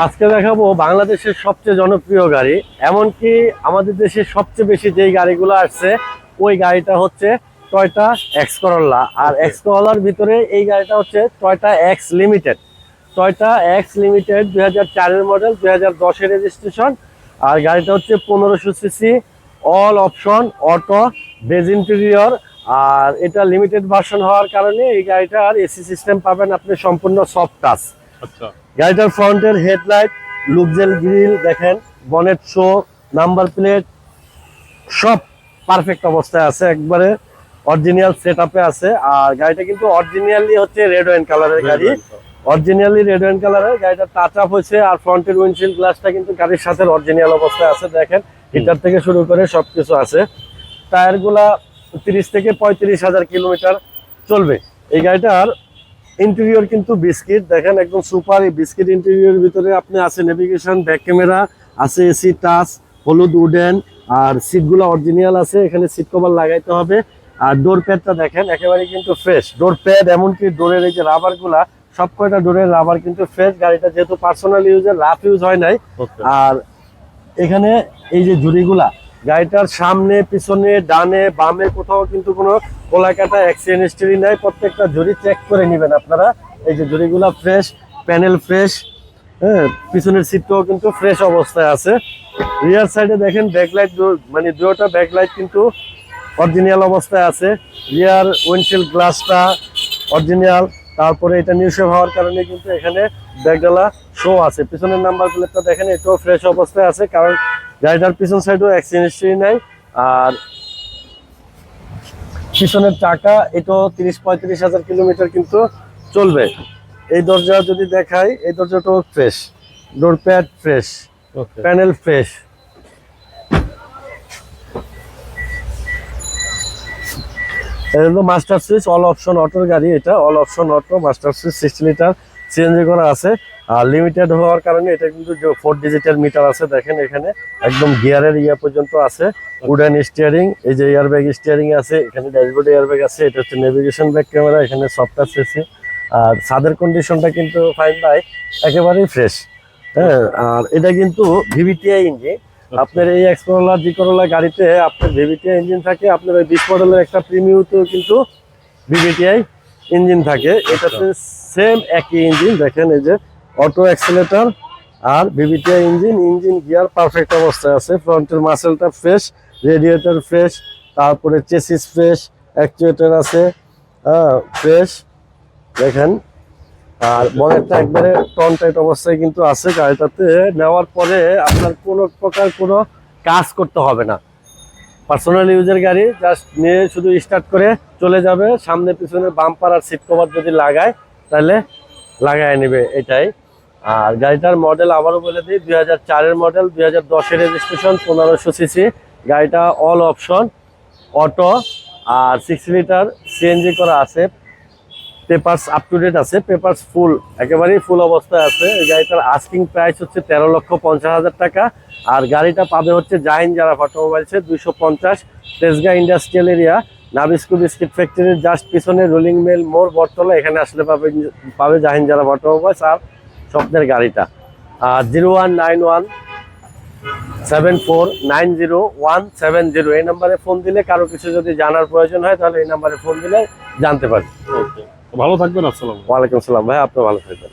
আজকে দেখাবো বাংলাদেশের সবচেয়ে জনপ্রিয় গাড়ি, এমনকি আমাদের দেশে সবচেয়ে বেশি যেই গাড়িগুলো আসছে, ওই গাড়িটা হচ্ছে টয়টা এক্স করল্লা আর. এক্স করলার ভিতরে এই গাড়িটা হচ্ছে Toyota X limited Toyota X limited দুই হাজার মডেল দুই হাজার দশের রেজিস্ট্রেশন আর গাড়িটা হচ্ছে পনেরোশো CC all option auto base interior আর এটা লিমিটেড ভার্সন হওয়ার কারণে এই গাড়িটার এসি সিস্টেম পাবেন আপনি সম্পূর্ণ সফট টাচ আচ্ছা। গাড়িটার ফ্রন্টের হেডলাইট লুকজেল গ্রিল দেখেন বনেট শো নাম্বার প্লেট সব পারফেক্ট অবস্থায় আছে একবারে অরিজিনাল সেট আপে আছে। আর গাড়িটা কিন্তু অরিজিনালি হচ্ছে রেড ওয়াইন কালারের গাড়ি। অরিজিনালি রেড ওয়াইন কালারের গাড়িটা টাচ আপ হয়েছে আর ফ্রন্টের উইন্ডশিল্ড গ্লাসটা কিন্তু গাড়ির সাথে অরিজিনাল অবস্থায় আছে দেখেন। হিটার থেকে শুরু করে সবকিছু আছে। টায়ারগুলা তিরিশ থেকে পঁয়ত্রিশ হাজার কিলোমিটার চলবে। এই গাড়িটার ইন্টেরিয়র কিন্তু বিস্কিট দেখেন একদম সুপার এই বিস্কিট ইন্টেরিয়র ভিতরে আপনি আছে নেভিগেশন ব্যাক ক্যামেরা আছে এসি টাচ হলুদ উডেন আর সিটগুলো অরিজিনাল আছে এখানে সিট কভার লাগাইতে হবে। আর ডোর প্যাডটা দেখেন একেবারে কিন্তু ফ্রেশ ডোর প্যাড এমনকি ডোরের এই যে রাবারগুলা সব কয়টা ডোরের রাবার কিন্তু ফ্রেশ গাড়িটা যেহেতু পার্সোনাল ইউজের রাফ ইউজ হয় নাই। আর এখানে এই যে ঝুড়িগুলা গাড়িটার সামনে, পিছনে, ডানে, বামে কোথাও কিন্তু কোনো কোলাকাটা অ্যাক্সিডেন্ট হিস্ট্রি নাই। প্রত্যেকটা ঝুড়ি চেক করে নেবেন আপনারা। এই যে ঝুড়িগুলা ফ্রেশ প্যানেল ফ্রেশ হ্যাঁ পিছনের সিটটাও কিন্তু ফ্রেশ অবস্থায় আছে। রিয়ার সাইডে দেখেন ব্যাকলাইট মানে দুটোটা ব্যাকলাইট কিন্তু অরিজিনাল অবস্থায় আছে। রিয়ার উইন্ডশিল্ড গ্লাসটা অরিজিনাল তারপরে এটা নিউ শেপ হওয়ার কারণে কিন্তু এখানে ব্যাগডালা শো আছে। পিছনের নাম্বার প্লেটটা দেখেন, এটাও ফ্রেশ অবস্থায় আছে। কারণ গাড়িটার পিছন সাইডও অ্যাক্সিডেন্ট নাই। আর পিছনের চাকা এটাও তিরিশ পঁয়ত্রিশ হাজার কিলোমিটার কিন্তু চলবে। এই দরজা যদি দেখাই এই দরজাটাও fresh door pad fresh panel fresh এটা হলো মাস্টার সুইচ অল অপশন অটোর গাড়ি এটা all option auto master switch sixty litre CNG করা আছে। আর লিমিটেড হওয়ার কারণে এটা কিন্তু ফোর ডিজিটাল মিটার আছে দেখেন এখানে একদম গিয়ারের ইয়া পর্যন্ত আছে। উডেন স্টিয়ারিং এই যে এয়ার ব্যাগ স্টিয়ারিং আছে এখানে ড্যাশবোর্ড এয়ার ব্যাগ আছে এটা হচ্ছে নেভিগেশন ব্যাক ক্যামেরা এখানে সফটওয়্যার সিসি আর ছাদের কন্ডিশনটা কিন্তু ফাইন বাই একেবারেই ফ্রেশ হ্যাঁ আর এটা কিন্তু ভিভিটিআই ইঞ্জিন আপনার এই এক্সপ্লোরার জি করোলা গাড়িতে আপনার ভিভিটিআই ইঞ্জিন থাকে আপনার ওই বিশ মডেলের একটা প্রিমিউতেও কিন্তু ভিভিটিআই ইঞ্জিন থাকে এটাতে সেম একই ইঞ্জিন দেখেন এই যে অটো অ্যাক্সিলেটর আর VVTi engine engine gear perfect অবস্থায় আছে ফ্রন্টের মাসেলটা ফ্রেশ রেডিয়েটর ফ্রেশ তারপরে চেসিস ফ্রেশ অ্যাকচুয়েটার আছে হ্যাঁ ফ্রেশ দেখেন। আর বনেটটা একবারে টন টাইট অবস্থায় কিন্তু আছে গাড়িটাতে নেওয়ার পরে আপনার কোনো প্রকার কোনো কাজ করতে হবে না। পার্সোনাল ইউজের গাড়ি জাস্ট নিয়ে শুধু স্টার্ট করে চলে যাবে। সামনে পিছনে বাম্পার আর সিট কভার যদি লাগায়, তাহলে লাগায় নেবে এটাই। আর গাড়িটার মডেল আবারও বলে দিই, দুই হাজার চারের মডেল দুই হাজার দশের রেজিস্ট্রেশন পনেরোশো সিসি গাড়িটা অল অপশন অটো আর সিক্স লিটার সিএনজি করা আছে। পেপারস আপ টু ডেট আছে পেপারস ফুল একেবারেই ফুল অবস্থায় আছে। এই গাড়িটার আস্কিং প্রাইস হচ্ছে তেরো লক্ষ পঞ্চাশ হাজার টাকা, আর গাড়িটা পাবে হচ্ছে জাহিন যারা অটোমোবাইলসে দুইশো পঞ্চাশ, Tejgaon industrial area Nabisco biscuit ফ্যাক্টরির জাস্ট পিছনে রোলিং মেল মোর বটতলা, এখানে আসলে পাবে পাবে জাহিন যারা অটোমোবাইলস আর স্বপ্নের গাড়িটা। আর zero one nine one seven four nine zero one seven zero, এই নাম্বারে ফোন দিলে কারও কিছু যদি জানার প্রয়োজন হয়, তাহলে এই নাম্বারে ফোন দিলে জানতে পারবে। ওকে ভালো থাকবেন আসসালাম ওয়ালাইকুম আসসালাম ভাই আপনি ভালো থাকবেন।